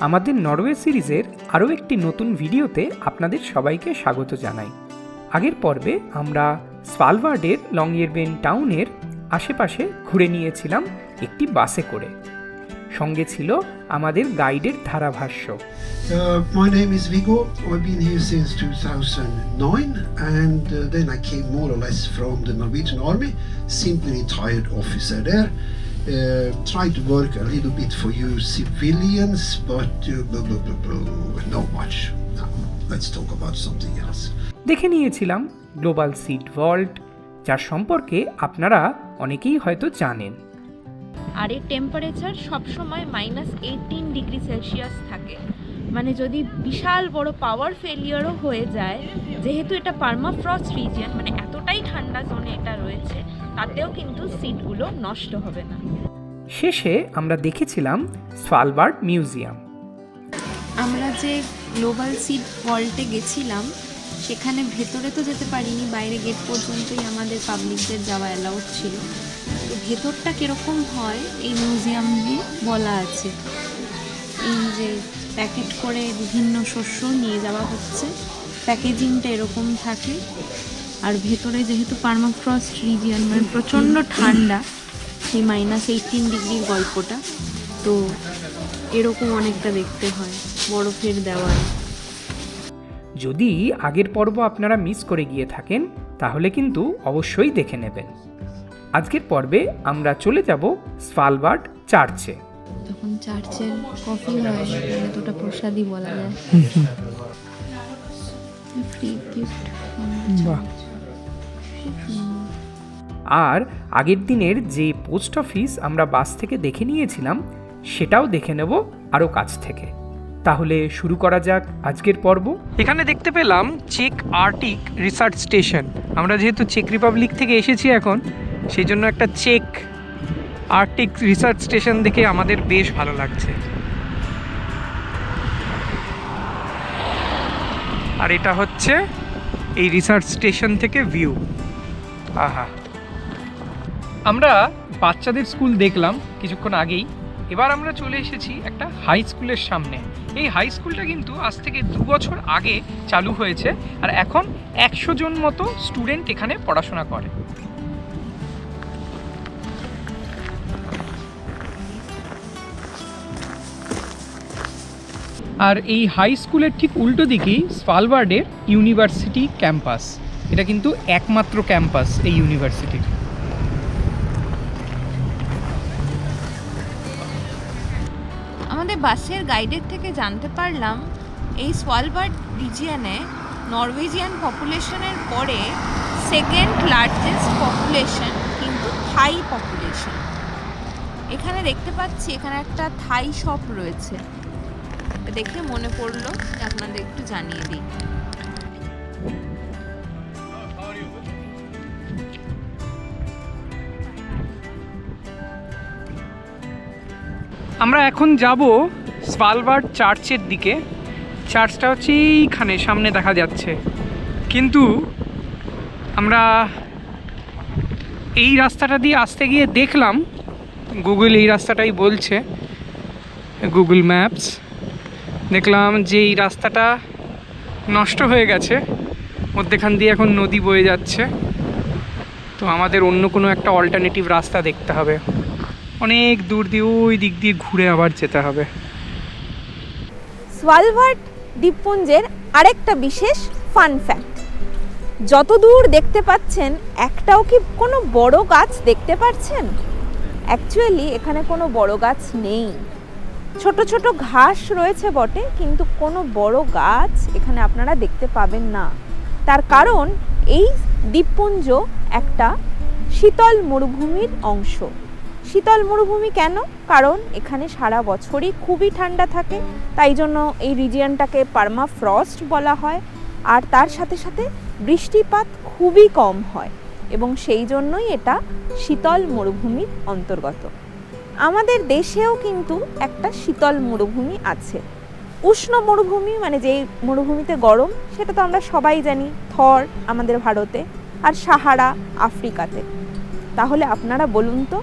আমাদের নরওয়ে সিরিজের আরও একটি নতুন ভিডিওতে আপনাদের সবাইকে স্বাগত জানাই আগের পর্বে আমরা স্পালবার্ডের লংয়েরবেন টাউনের আশেপাশে ঘুরে নিয়েছিলাম একটি বাসে করে সঙ্গে ছিল আমাদের গাইডের ধারাভাষ্য Uh, my name is Viggo. I've been here since 2009 and then I came more or less from the Norwegian Army, simply retired officer there. Uh, tried to work a little bit for you civilians, but uh, blah, blah, blah, blah, not much. Now, let's talk about something else. দেখে নিয়েছিলাম global seed vault যার সম্পর্কে আপনারা অনেকেই হয়তো জানেন আর এর temperature সবসময় মাইনাস এইটিন ডিগ্রি সেলসিয়াস থাকে মানে যদি বিশাল বড় পাওয়ার ফেলিয়ারও হয়ে যায় যেহেতু এটা পার্মাফ্রস্ট রিজিয়ন মানে এতটাই ঠান্ডা জোনে এটা রয়েছে তাতেও কিন্তু সিটগুলো নষ্ট হবে না। শেষে আমরা দেখেছিলাম স্পালবার্ড মিউজিয়াম। আমরা যে গ্লোবাল সিট ওয়ার্ল্ডে গেছিলাম সেখানে ভেতরে তো যেতে পারিনি বাইরে গেট পর্যন্তই আমাদের পাবলিকদের যাওয়া অ্যালাউড ছিল। তো ভেতরটা কীরকম হয় এই মিউজিয়ামে বলা আছে। এই যে প্যাকেট করে বিভিন্ন শস্য নিয়ে যাওয়া হচ্ছে প্যাকেজিংটা এরকম থাকে। ভেতরে যেহেতু পার্মাফ্রস্ট রিজিয়ন মানে প্রচণ্ড ঠান্ডা সেই মাইনাস এইটিন ডিগ্রির গল্পটা তো এরকম অনেকটা দেখতে হয় বরফের দেওয়াল। যদি আগের পর্ব আপনারা মিস করে গিয়ে থাকেন তাহলে কিন্তু অবশ্যই দেখে নেবেন। আজকের পর্বে আমরা চলে যাব স্পালবার্ড চার্চে। তখন চার্চের কফি হয় মানে প্রসাদই বলা যায়। ফ্রি গিফট বাহ। আর আগের দিনের যে পোস্ট অফিস আমরা বাস থেকে দেখে নিয়েছিলাম, সেটাও দেখে নেব আরও কাছ থেকে। তাহলে শুরু করা যাক আজকের পর্ব। এখানে দেখতে পেলাম চেক আর্টিক রিসার্চ স্টেশন। আমরা যেহেতু চেক রিপাবলিক থেকে এসেছি এখন, সেই জন্য একটা চেক আর্টিক রিসার্চ স্টেশন দেখে আমাদের বেশ ভালো লাগছে। আর এটা হচ্ছে এই রিসার্চ স্টেশন থেকে ভিউ। আহা। আমরা বাচ্চাদের স্কুল দেখলাম কিছুক্ষণ আগেই। এবার আমরা চলে এসেছি একটা হাই স্কুলের সামনে। এই হাই স্কুলটা কিন্তু আজ থেকে দু বছর আগে চালু হয়েছে আর এখন একশো জন মতো স্টুডেন্ট এখানে পড়াশোনা করে। আর এই হাই স্কুলের ঠিক উল্টো দিকেই স্পালবার্ডের ইউনিভার্সিটি ক্যাম্পাস এটা কিন্তু একমাত্র ক্যাম্পাস এই ইউনিভার্সিটির। আমাদের বাসের গাইডের থেকে জানতে পারলাম, এই সোয়ালবার্ড রিজিয়ানে নরওয়েজিয়ান পপুলেশনের পরে সেকেন্ড লার্জেস্ট পপুলেশন কিন্তু থাই পপুলেশন। এখানে দেখতে পাচ্ছি এখানে একটা থাই শপ রয়েছে। দেখে মনে পড়ল আপনাদের একটু জানিয়ে দিই। আমরা এখন যাব স্পালবার্ড চার্চের দিকে। চার্চটা হচ্ছে এইখানে, সামনে দেখা যাচ্ছে। কিন্তু আমরা এই রাস্তাটা দিয়ে আসতে গিয়ে দেখলাম, গুগল এই রাস্তাটাই বলছে, গুগল ম্যাপস। দেখলাম যে এই রাস্তাটা নষ্ট হয়ে গেছে, মধ্যেখান দিয়ে এখন নদী বয়ে যাচ্ছে। তো আমাদের অন্য কোনো একটা অল্টারনেটিভ রাস্তা দেখতে হবে। অনেক দূর দিয়ে ওই দিক দিয়ে ঘুরে আবার যেতে হবে। সোয়ালভার্ড দ্বীপপুঞ্জের আরেকটা বিশেষ ফান ফ্যাক্ট যত দূর দেখতে পাচ্ছেন, একটাও কি কোনো বড় গাছ দেখতে পাচ্ছেন? অ্যাকচুয়ালি এখানে কোনো বড় গাছ নেই। ছোট ছোট ঘাস রয়েছে বটে, কিন্তু কোনো বড় গাছ এখানে আপনারা দেখতে পাবেন না। তার কারণ, এই দ্বীপপুঞ্জ একটা শীতল মরুভূমির অংশ। শীতল মরুভূমি কেন? কারণ এখানে সারা বছরই খুবই ঠান্ডা থাকে, তাই জন্য এই রিজিয়নটাকে পারমা ফ্রস্ট বলা হয়। আর তার সাথে সাথে বৃষ্টিপাত খুবই কম হয় এবং সেই জন্যই এটা শীতল মরুভূমির অন্তর্গত। আমাদের দেশেও কিন্তু একটা শীতল মরুভূমি আছে। উষ্ণ মরুভূমি মানে যেই মরুভূমিতে গরম, সেটা তো আমরা সবাই জানি, থর আমাদের ভারতে আর সাহারা আফ্রিকাতে। তাহলে আপনারা বলুন তো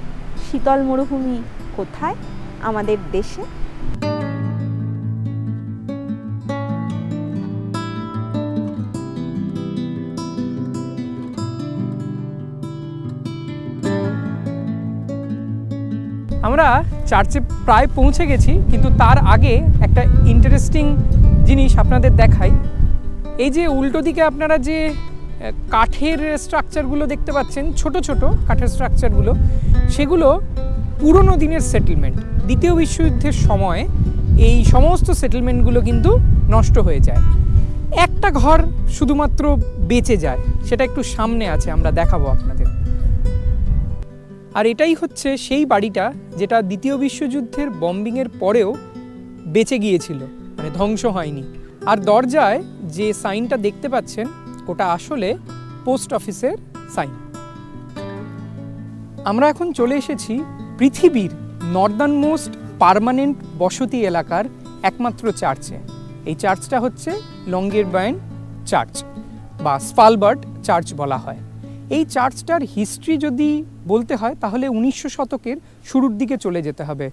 শীতল মরুভূমি কোথায়? আমাদের দেশে। আমরা চার্চে প্রায় পৌঁছে গেছি, কিন্তু তার আগে একটা ইন্টারেস্টিং জিনিস আপনাদের দেখাই। এই যে উল্টো দিকে আপনারা যে কাঠের স্ট্রাকচারগুলো দেখতে পাচ্ছেন, ছোট ছোট কাঠের স্ট্রাকচারগুলো সেগুলো পুরনো দিনের সেটেলমেন্ট দ্বিতীয় বিশ্বযুদ্ধের সময় এই সমস্ত সেটেলমেন্টগুলো কিন্তু নষ্ট হয়ে যায়। একটা ঘর শুধুমাত্র বেঁচে যায়, সেটা একটু সামনে আছে, আমরা দেখাবো আপনাদের। আর এটাই হচ্ছে সেই বাড়িটা যেটা দ্বিতীয় বিশ্বযুদ্ধের বম্বিংয়ের পরেও বেঁচে গিয়েছিল মানে ধ্বংস হয়নি। আর দরজায় যে সাইনটা দেখতে পাচ্ছেন, ওটা আসলে পোস্ট অফিসের সাইন আমরা এখন চলে এসেছি পৃথিবীর নর্দার্ন মোস্ট পারমানেন্ট বসতি এলাকার একমাত্র চার্চে। এই চার্চটা হচ্ছে লঙ্গের বায়ন চার্চ, বা স্পালবার্ট চার্চ বলা হয়। এই চার্চটার হিস্ট্রি যদি বলতে হয়, তাহলে উনিশশো শতকের শুরুর দিকে চলে যেতে হবে।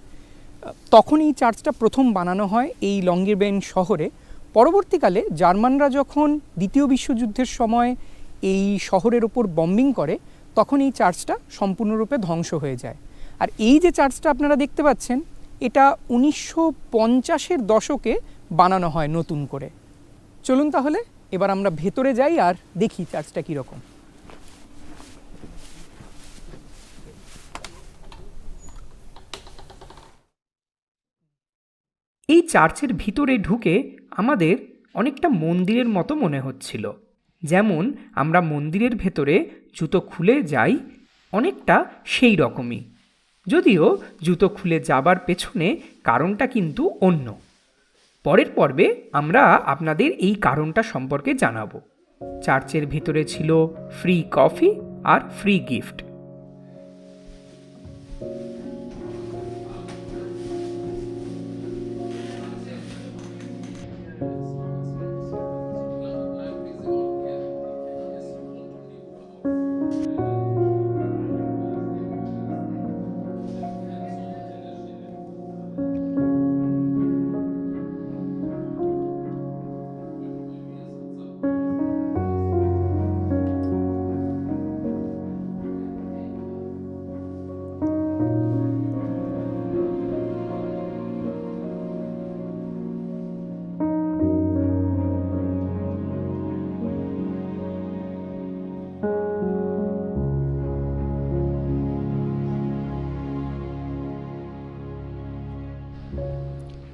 তখন এই চার্চটা প্রথম বানানো হয় এই লঙ্গেরবেন শহরে। পরবর্তীকালে জার্মানরা যখন দ্বিতীয় বিশ্বযুদ্ধের সময় এই শহরের ওপর বম্বিং করে তখন এই চার্চটা সম্পূর্ণরূপে ধ্বংস হয়ে যায়। আর এই যে চার্চটা আপনারা দেখতে পাচ্ছেন, এটা উনিশশো পঞ্চাশের দশকে বানানো হয় নতুন করে। চলুন তাহলে, এবার আমরা ভেতরে যাই আর দেখি চার্চটা কীরকম। এই চার্চের ভিতরে ঢুকে আমাদের অনেকটা মন্দিরের মতো মনে হচ্ছিল। যেমন আমরা মন্দিরের ভেতরে জুতো খুলে যাই, অনেকটা সেই রকমই। যদিও জুতো খুলে যাবার পেছনে কারণটা কিন্তু অন্য। পরের পর্বে আমরা আপনাদের এই কারণটা সম্পর্কে জানাব। চার্চের ভিতরে ছিল ফ্রি কফি আর ফ্রি গিফট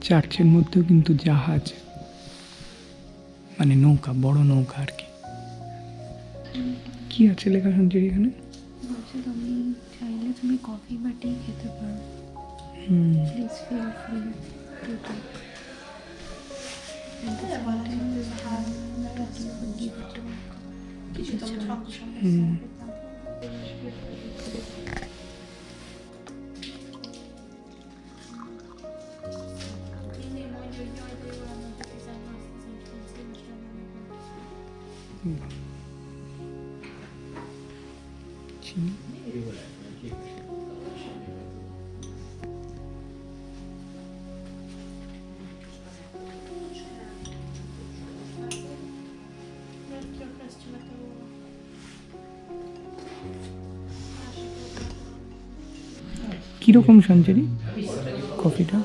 চার্চের মধ্যেও কিন্তু জাহাজ মানে নৌকা বড় নৌকা আর কি। কি আছে লেখা শুনছি এখানে? তুমি চাইলে তুমি কফি বা টি খেতে পারো। Please feel free to take hmm. কীরকম সঞ্চারি কফিটা?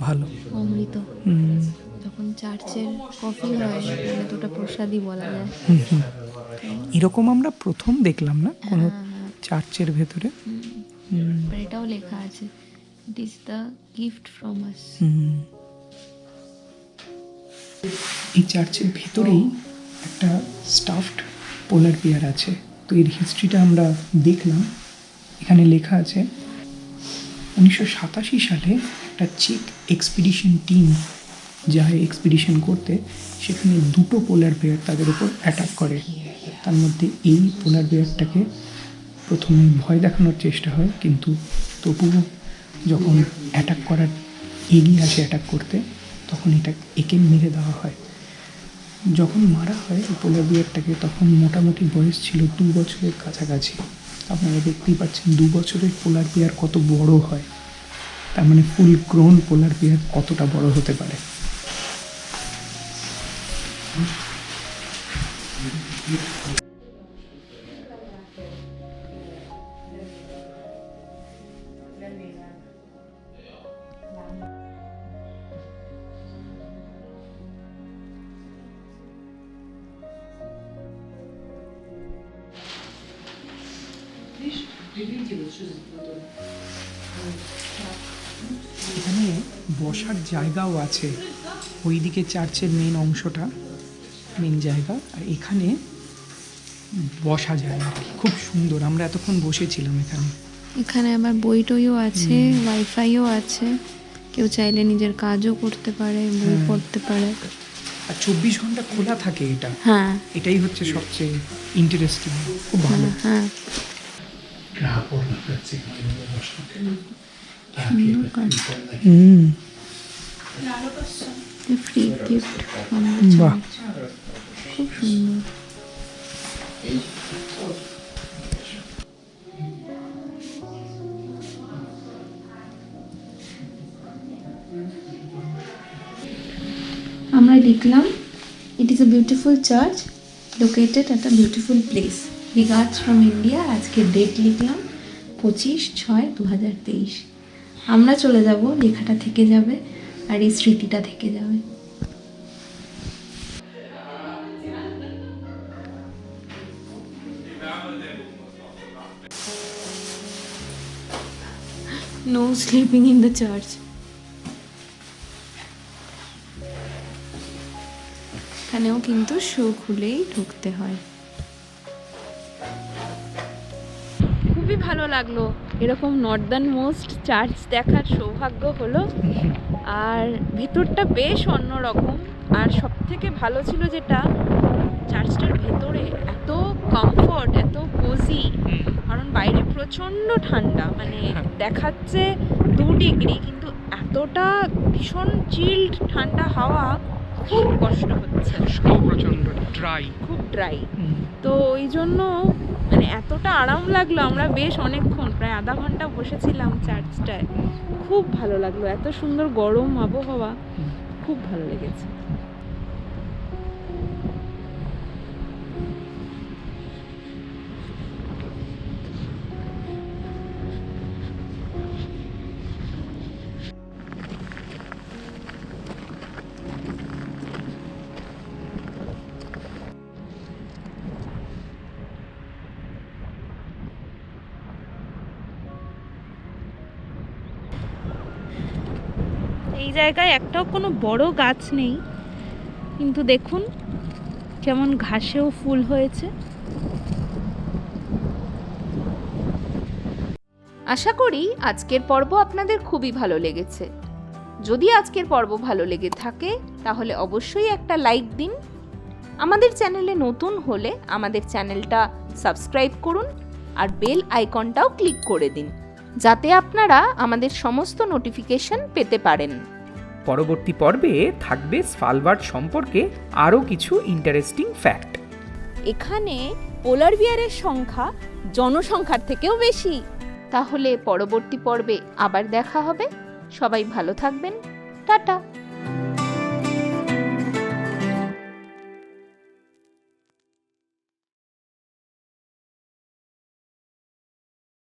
ভালো। অমৃত। হুম। চার্চের কফি হয় মানে ওটা প্রসাদই বলা যায়। এরকম আমরা প্রথম দেখলাম না কোনো হ্যাঁ, হ্যাঁ। চার্চের ভেতরে? এটাও লেখা আছে। It is the gift from us. এই চার্চের ভেতরেই একটা স্টাফড পোলার বিয়ার আছে। তো এর হিস্ট্রিটা আমরা দেখলাম। এখানে লেখা আছে উনিশশো সাতাশি সালে একটা চেক এক্সপিডিশন টিম যায় এক্সপিডিশন করতে, সেখানে দুটো পোলার বেয়ার তাদের উপর অ্যাটাক করে। তার মধ্যে এই পোলার বেয়ারটাকে প্রথমে ভয় দেখানোর চেষ্টা হয়, কিন্তু তবুও যখন অ্যাটাক করার এগিয়ে আসে অ্যাটাক করতে, তখন এটা একে মেরে দেওয়া হয়। যখন মারা হয় পোলার বিয়ারটাকে তখন মোটামুটি বয়স ছিল দু বছরের কাছাকাছি। আপনারা দেখতেই পাচ্ছেন দু বছরের পোলার বিয়ার কত বড় হয়। তার মানে ফুল গ্রোন পোলার বিয়ার কতটা বড় হতে পারে। এখানে বসার জায়গাও আছে। ওইদিকে চার্চের মেন অংশটা। মেন জায়গা আর এখানে বসা যায় আর কি। খুব সুন্দর আমরা এতক্ষণ বসেছিলাম এখানে। এখানে আবার বই টইও আছে ওয়াইফাইও আছে। কেউ চাইলে নিজের কাজও করতে পারে বই হ্যাঁ। পড়তে পারে। আর চব্বিশ ঘণ্টা খোলা থাকে এটা। হ্যাঁ। এটাই হচ্ছে সবচেয়ে ইন্টারেস্টিং খুব ভালো। হ্যাঁ হুম ফ্রি গিফট বাহ। খুব সুন্দর। আমরা লিখলাম it is a beautiful church located at a beautiful place regards from India আজকে ডেট লিখলাম পঁচিশ ছয় দু হাজার তেইশ। আমরা চলে যাব লেখাটা থেকে যাবে। আর এই স্মৃতিটা থেকে যাবে। No sleeping in the church. এখানেও কিন্তু শো খুলেই ঢুকতে হয়। খুবই ভালো লাগল। এরকম নর্দার্ন মোস্ট চার্চ দেখার সৌভাগ্য হলো। আর ভেতরটা বেশ অন্যরকম। আর সব থেকে ভালো ছিল যেটা চার্চটার ভেতরে এত কমফোর্ট এত কোজি কারণ বাইরে প্রচণ্ড ঠান্ডা মানে দেখাচ্ছে দু ডিগ্রি কিন্তু এতটা ভীষণ চিল্ড ঠান্ডা হাওয়া খুব কষ্ট হচ্ছে। প্রচণ্ড ড্রাই খুব ড্রাই তো ওই জন্য মানে এতটা আরাম লাগল আমরা বেশ অনেকক্ষণ প্রায় আধা ঘণ্টা বসেছিলাম চার্চটায়। খুব ভালো লাগল। এত সুন্দর গরম আবহাওয়া খুব ভালো লেগেছে। এই জায়গায় একটাও কোনো বড় গাছ নেই। কিন্তু দেখুন, কেমন ঘাসেও ফুল হয়েছে। আশা করি আজকের পর্ব আপনাদের খুবই ভালো লেগেছে। যদি আজকের পর্ব ভালো লেগে থাকে, তাহলে অবশ্যই একটা লাইক দিন। আমাদের চ্যানেলে নতুন হলে আমাদের চ্যানেলটা সাবস্ক্রাইব করুন আর বেল আইকনটাও ক্লিক করে দিন, যাতে আপনারা আমাদের সমস্ত নোটিফিকেশন পেতে পারেন। পরবর্তী পর্বে থাকবে স্ফালবার্ড সম্পর্কে আরও কিছু ইন্টারেস্টিং ফ্যাক্ট এখানে পোলার বিয়ারের সংখ্যা জনসংখ্যার থেকেও বেশি। তাহলে পরবর্তী পর্বে আবার দেখা হবে। সবাই ভালো থাকবেন। টাটা।